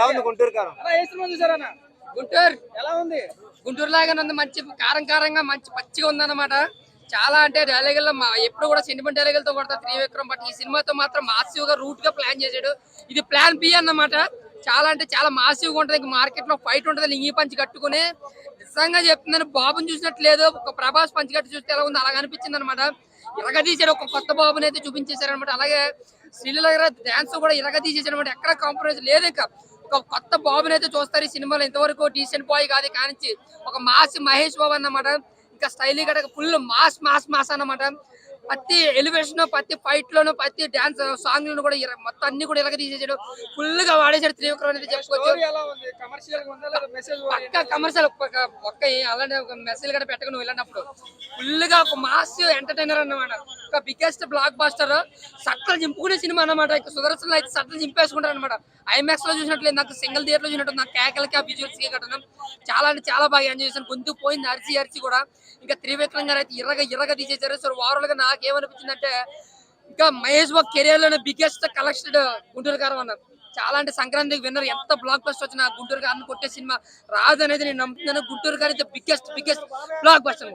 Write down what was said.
ఎలా ఉంది గుంటూరు కారం? అలా గుంటూరు. ఎలా ఉంది? గుంటూరు లాగానే ఉంది. మంచి కారం కారంగా మంచి పచ్చిగా ఉందన్నమాట. చాలా అంటే డైలాగుల్లో మా ఎప్పుడు కూడా సెంటిమెంట్ డైలాగులతో కొడతా త్రివిక్రమ్. బట్ ఈ సినిమాతో మాత్రం మాసివ్గా రూట్గా ప్లాన్ చేశాడు. ఇది ప్లాన్ బి అన్నమాట. చాలా అంటే చాలా మాసివ్గా ఉంటది. మార్కెట్లో ఫైట్ ఉంటది. లింగి పంచి కట్టుకుని నిజంగా చెప్తున్నాను బాబుని చూసినట్టు లేదు ఒక ప్రభాస్ పంచి కట్టి చూస్తే ఎలా ఉంది అలాగ అనిపించింది అనమాట ఇరగదీశాడు ఒక కొత్త బాబుని అయితే చూపించేశారు అనమాట అలాగే శ్రీల దగ్గర డాన్స్ కూడా ఇరగదీసేసాడు అనమాట ఎక్కడ కాంప్రమైజ్ లేదు ఇంకా ఒక కొత్త బాబుని అయితే చూస్తారు ఈ సినిమాలో. ఇంతవరకు డీసెంట్ బాయ్ కాదు కానించి ఒక మాస్ మహేష్ బాబు అన్నమాట. ఇంకా స్టైల్ గడ ఫుల్ మాస్ మాస్ మాస్ అన్నమాట. ప్రతి ఎలివేషన్ ప్రతి ఫైట్ లోను ప్రతి డాన్స్ సాంగ్ లోను కూడా మొత్తం అన్ని కూడా ఇరగ తీసేసాడు. ఫుల్గా వాడేసాడు త్రివిక్రమ్ అనేది చెప్పుకోవచ్చు. కమర్షియల్ పక్క కమర్షియల్ ఒక్క అలాంటి ఒక మెసేజ్ కూడా పెట్టక నువ్వు వెళ్ళినప్పుడు. ఫుల్గా ఒక మాస్ ఎంటర్టైనర్ అన్నమాట. ఒక బిగ్గెస్ట్ బ్లాక్ బాస్టర్ సట్టలు చింపుకునే సినిమా అన్నమాట. ఇక సుదర్శన్ అయితే సట్టలు చింపేసుకుంటారు అనమాట ఐమాక్స్లో చూసినట్లేదు నాకు సింగిల్ థియేటర్లో చూసినట్టు నాకు కేకలకి ఆ విజువల్స్కి కట్టడం చాలా అంటే చాలా బాగా ఎంజాయ్ చేశాను. గొంతు పోయింది అరిచి అరిచి కూడా. ఇంకా త్రివిక్రమ్ గారు అయితే ఇరగ ఇరగ తీసేశారు. సో ఓవరాల్గా నాకేమనిపించింది అంటే ఇంకా మహేష్ బాబు కెరియర్లోనే బిగ్గెస్ట్ కలెక్షన్ గుంటూరు గారు అన్నారు. చాలా అంటే సంక్రాంతికి విన్నర్ ఎంత బ్లాక్ బస్టర్ వచ్చినా గుంటూరు గారిని కొట్టే సినిమా రాదు అనేది నేను నమ్ముతున్నాను. గుంటూరు గారి బిగ్గెస్ట్ బిగ్గెస్ట్ బ్లాక్ బస్టర్